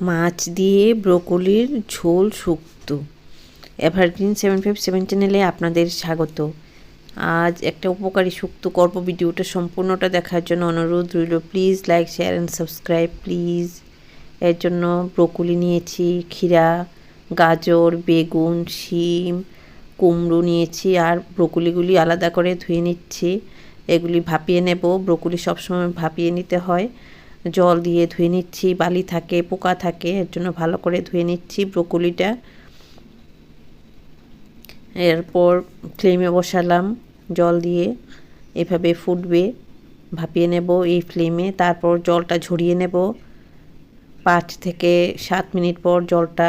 মাছ দিয়ে ব্রোকলির ঝোল শুক্ত। এভারগ্রিন সেভেন ফাইভ সেভেন চ্যানেলে আপনাদের স্বাগত। আজ একটা উপকারী শুক্ত করব ভিডিওটা সম্পূর্ণটা দেখার জন্য অনুরোধ রইল। Please like, share and subscribe, please. এর জন্য ব্রোকলি নিয়েছি, ক্ষীরা, গাজর, বেগুন, শিম, কুমড়ো নিয়েছি আর ব্রোকলিগুলি আলাদা করে ধুয়ে নিচ্ছি। এগুলি ভাপিয়ে নেব। ব্রোকলি সবসময় ভাপিয়ে নিতে হয়। জল দিয়ে ধুয়ে নিচ্ছি, বালি থাকে, পোকা থাকে, এর জন্য ভালো করে ধুয়ে নিচ্ছি ব্রোকলিটা। এরপর ফ্লেমে বসালাম জল দিয়ে, এভাবে ফুটবে, ভাপিয়ে নেব এই ফ্লেমে তারপর জলটা ঝরিয়ে নেব। পাঁচ থেকে সাত মিনিট পর জলটা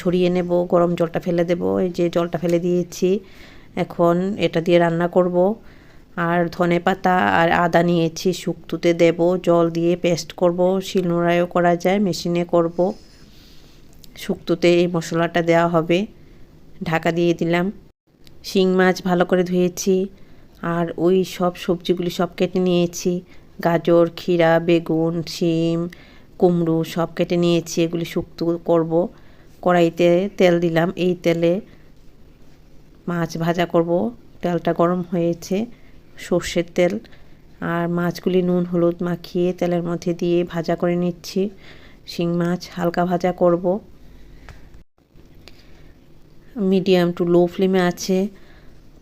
ঝরিয়ে নেব, গরম জলটা ফেলে দেব, এই যে জলটা ফেলে দিয়েছি, এখন এটা দিয়ে রান্না করব। আর ধনে পাতা আর আদা নিয়েছি শুক্তুতে দেব, জল দিয়ে পেস্ট করব, শিলনোড়ায়ও করা যায় মেশিনে করব। শুক্তুতে এই মশলাটা দেওয়া হবে। ঢাকা দিয়ে দিলাম। শিং মাছ ভালো করে ধুয়েছি। আর ওই সব সবজিগুলি সব কেটে নিয়েছি। গাজর, ক্ষীরা, বেগুন, শিম, কুমড়ো সব কেটে নিয়েছি। এগুলি শুক্তো করব। কড়াইতে তেল দিলাম। এই তেলে মাছ ভাজা করব। তেলটা গরম হয়েছে। সর্ষের তেল আর মাছগুলি নুন, হলুদ মাখিয়ে তেলের মধ্যে দিয়ে ভাজা করে নিচ্ছি। শিং মাছ হালকা ভাজা করব। মিডিয়াম টু লো ফ্লেমে আছে।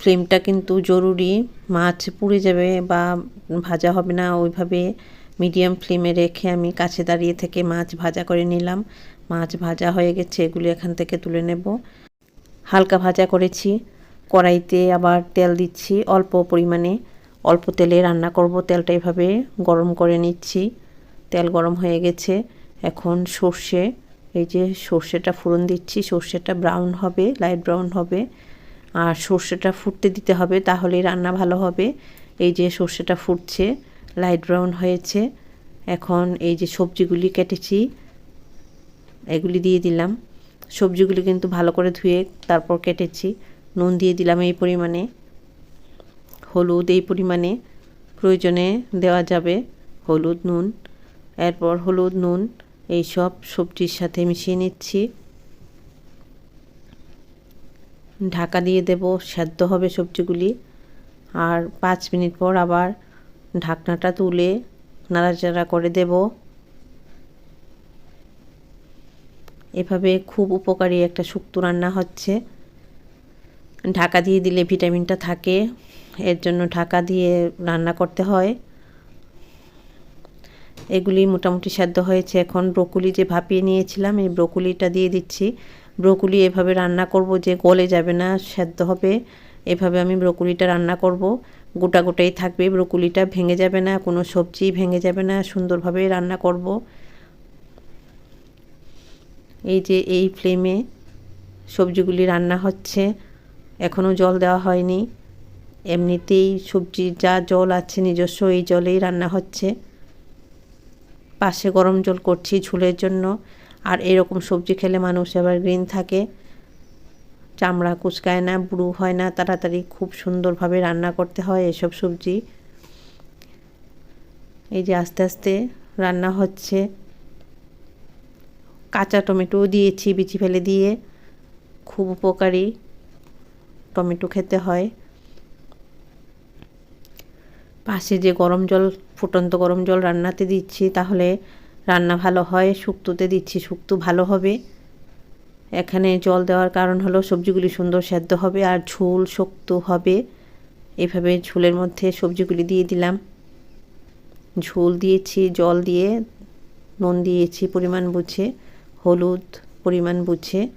ফ্লেমটা কিন্তু জরুরি। মাছ পুড়ে যাবে বা ভাজা হবে না, ওইভাবে মিডিয়াম ফ্লেমে রেখে আমি কাছে দাঁড়িয়ে থেকে মাছ ভাজা করে নিলাম। মাছ ভাজা হয়ে গেছে, এগুলি এখান থেকে তুলে নেব। হালকা ভাজা করেছি। কড়াইতে আবার তেল দিচ্ছি, অল্প পরিমাণে। অল্প তেলে রান্না করব তেলটা এভাবে। গরম করে নিচ্ছি। তেল গরম হয়ে গেছে। এখন সর্ষে, এই যে সর্ষেটা ফোড়ন দিচ্ছি, সর্ষেটা ব্রাউন হবে, লাইট ব্রাউন হবে। আর সর্ষেটা ফুটতে দিতে হবে তাহলে রান্না ভালো হবে। এই যে সর্ষেটা ফুটছে, লাইট ব্রাউন হয়েছে। এখন এই যে সবজিগুলি কেটেছি, এগুলি দিয়ে দিলাম। সবজিগুলি কিন্তু ভালো করে ধুয়ে তারপর কেটেছি। নুন দিয়ে দিলাম এই পরিমাণে। হলুদ এই পরিমাণে প্রয়োজনে দেওয়া যাবে হলুদ, নুন। এরপর হলুদ, নুন, এই সব সবজির সাথে মিশিয়ে নিচ্ছি। ঢাকা দিয়ে দেব, সেদ্ধ হবে সবজিগুলি। আর পাঁচ মিনিট পর আবার ঢাকনাটা তুলে নাড়াচাড়া করে দেব। এভাবে খুব উপকারী একটা শুক্তো রান্না হচ্ছে। ঢাকা দিয়ে দিলে ভিটামিনটা থাকে, এর জন্য ঢাকা দিয়ে রান্না করতে হয়। এগুলি মোটামুটি সেদ্ধ হয়েছে। এখন ব্রকুলি যে ভাপিয়ে নিয়েছিলাম, এই ব্রকুলিটা দিয়ে দিচ্ছি। ব্রকুলি এভাবে রান্না করব যে গলে যাবে না, সেদ্ধ হবে। এভাবে আমি ব্রকুলিটা রান্না করব। গোটা গোটাই থাকবে, ব্রকুলিটা ভেঙে যাবে না, কোনো সবজি ভেঙে যাবে না সুন্দরভাবে রান্না করব। এই যে এই ফ্লেমে সবজিগুলি রান্না হচ্ছে। এখনও জল দেওয়া হয়নি। এমনিতেই সবজির যা জল আছে নিজস্ব এই জলেই রান্না হচ্ছে। পাশে গরম জল করছি ঝুলের জন্য। আর এরকম সবজি খেলে মানুষ এবার গ্রিন থাকে। চামড়া কুচকায় না, বুড়ো হয় না, তাড়াতাড়ি খুব সুন্দরভাবে রান্না করতে হয় এসব সবজি। এই যে আস্তে আস্তে রান্না হচ্ছে। কাঁচা টমেটো দিয়েছি বিচি ফেলে দিয়ে। খুব উপকারী। টমেটো খেতে হয়। পাশে যে গরম জল, ফুটন্ত গরম জল রান্নাতে দিচ্ছি, তাহলে রান্না ভালো হয়, শুক্তোতে দিচ্ছি, শুক্তো ভালো হবে। এখানে জল দেওয়ার কারণ হলো সবজিগুলি সুন্দর সেদ্ধ হবে আর ঝোল শক্ত হবে। এভাবে ঝোলের মধ্যে সবজিগুলি দিয়ে দিলাম। ঝোল দিয়েছি, জল দিয়ে, নুন দিয়েছি, পরিমাণ বুঝে, হলুদ পরিমাণ বুঝে।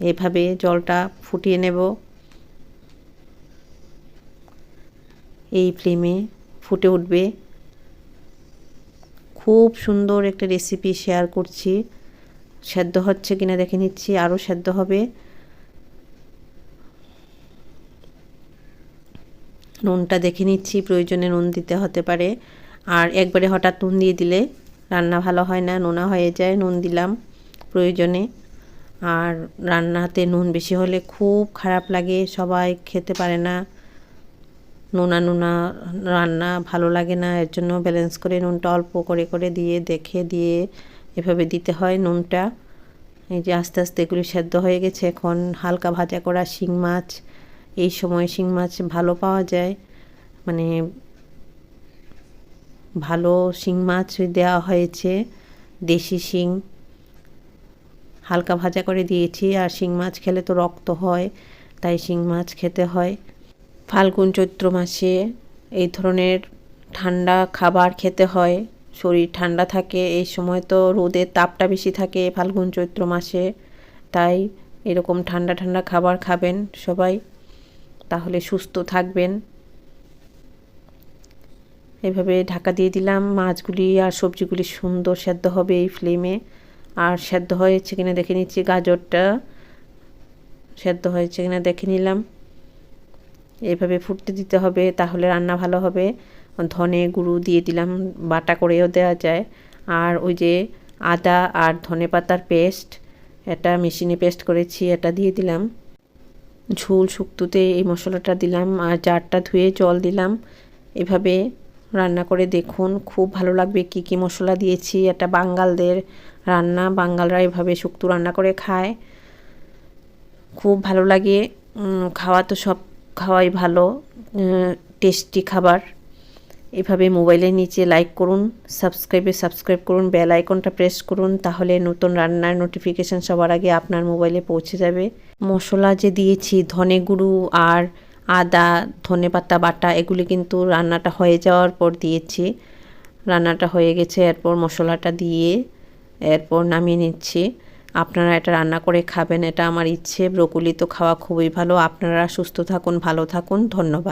এভাবে জলটা ফুটিয়ে নেব। এই ফ্লেমে ফুটে উঠবে। খুব সুন্দর একটা রেসিপি শেয়ার করছি। সেদ্ধ হচ্ছে কিনা দেখে নিচ্ছি, আরও সেদ্ধ হবে। নুনটা দেখে নিচ্ছি, প্রয়োজনে নুন দিতে হতে পারে। আর একবারে হঠাৎ নুন দিয়ে দিলে রান্না ভালো হয় না, নোনা হয়ে যায়, নুন দিলাম প্রয়োজনে। আর রান্নাতে নুন বেশি হলে খুব খারাপ লাগে, সবাই খেতে পারে না। নোনা নোনা রান্না ভালো লাগে না, এর জন্য ব্যালেন্স করে নুনটা অল্প করে করে দিয়ে, দেখে দিয়ে এভাবে দিতে হয় নুনটা। এই যে আস্তে আস্তে এগুলি সেদ্ধ হয়ে গেছে, এখন হালকা ভাজা করা শিং মাছ, এই সময় শিং মাছ ভালো পাওয়া যায়। মানে ভালো শিং মাছ দেওয়া হয়েছে, দেশি শিং। হালকা ভাজা করে দিয়েছি, আর শিং মাছ খেলে তো রক্ত হয়, তাই শিং মাছ খেতে হয়। ফাল্গুন চৈত্র মাসে এই ধরনের ঠান্ডা খাবার খেতে হয়, শরীর ঠান্ডা থাকে, এই সময় তো রোদের তাপটা বেশি থাকে ফাল্গুন চৈত্র মাসে, তাই এরকম ঠান্ডা ঠান্ডা খাবার খাবেন সবাই, তাহলে সুস্থ থাকবেন। এভাবে ঢাকা দিয়ে দিলাম, মাছগুলি আর সবজিগুলি সুন্দর সেদ্ধ হবে এই ফ্লেমে। আর সেদ্ধ হয়েছে কিনা দেখে নিচ্ছি, গাজরটা সেদ্ধ হয়েছে কিনা দেখে নিলাম। এভাবে ফুটতে দিতে হবে, তাহলে রান্না ভালো হবে। ধনে গুঁড়ো দিয়ে দিলাম, বাটা করেও দেওয়া যায়। আর ওই যে আদা আর ধনে পাতার পেস্ট, এটা মেশিনে পেস্ট করেছি, এটা দিয়ে দিলাম। ঝোল শুক্তোতে এই মশলাটা দিলাম আর জারটা ধুয়ে জল দিলাম। এভাবে রান্না করে দেখুন, খুব ভালো লাগবে, কি কি মশলা দিয়েছি, এটা বাঙ্গালদের রান্না বাঙ্গালরা এভাবে শুক্তো রান্না করে খায়। খুব ভালো লাগে। খাওয়া তো সব খাওয়াই ভালো। টেস্টি খাবার। এভাবে মোবাইলের নিচে লাইক করুন সাবস্ক্রাইবে সাবস্ক্রাইব করুন বেল আইকনটা প্রেস করুন, তাহলে নতুন রান্নার নোটিফিকেশান সবার আগে আপনার মোবাইলে পৌঁছে যাবে। মশলা যে দিয়েছি, ধনে গুঁড়ো আর আদা, ধনে পাতা, বাটা, এগুলি কিন্তু রান্নাটা হয়ে যাওয়ার পর দিয়েছি। রান্নাটা হয়ে গেছে, এরপর মশলাটা দিয়ে এরপর নামিয়ে নিচ্ছি। আপনারা এটা রান্না করে খাবেন, এটা আমার ইচ্ছে। ব্রকুলি তো খাওয়া খুবই ভালো। আপনারা সুস্থ থাকুন, ভালো থাকুন। ধন্যবাদ।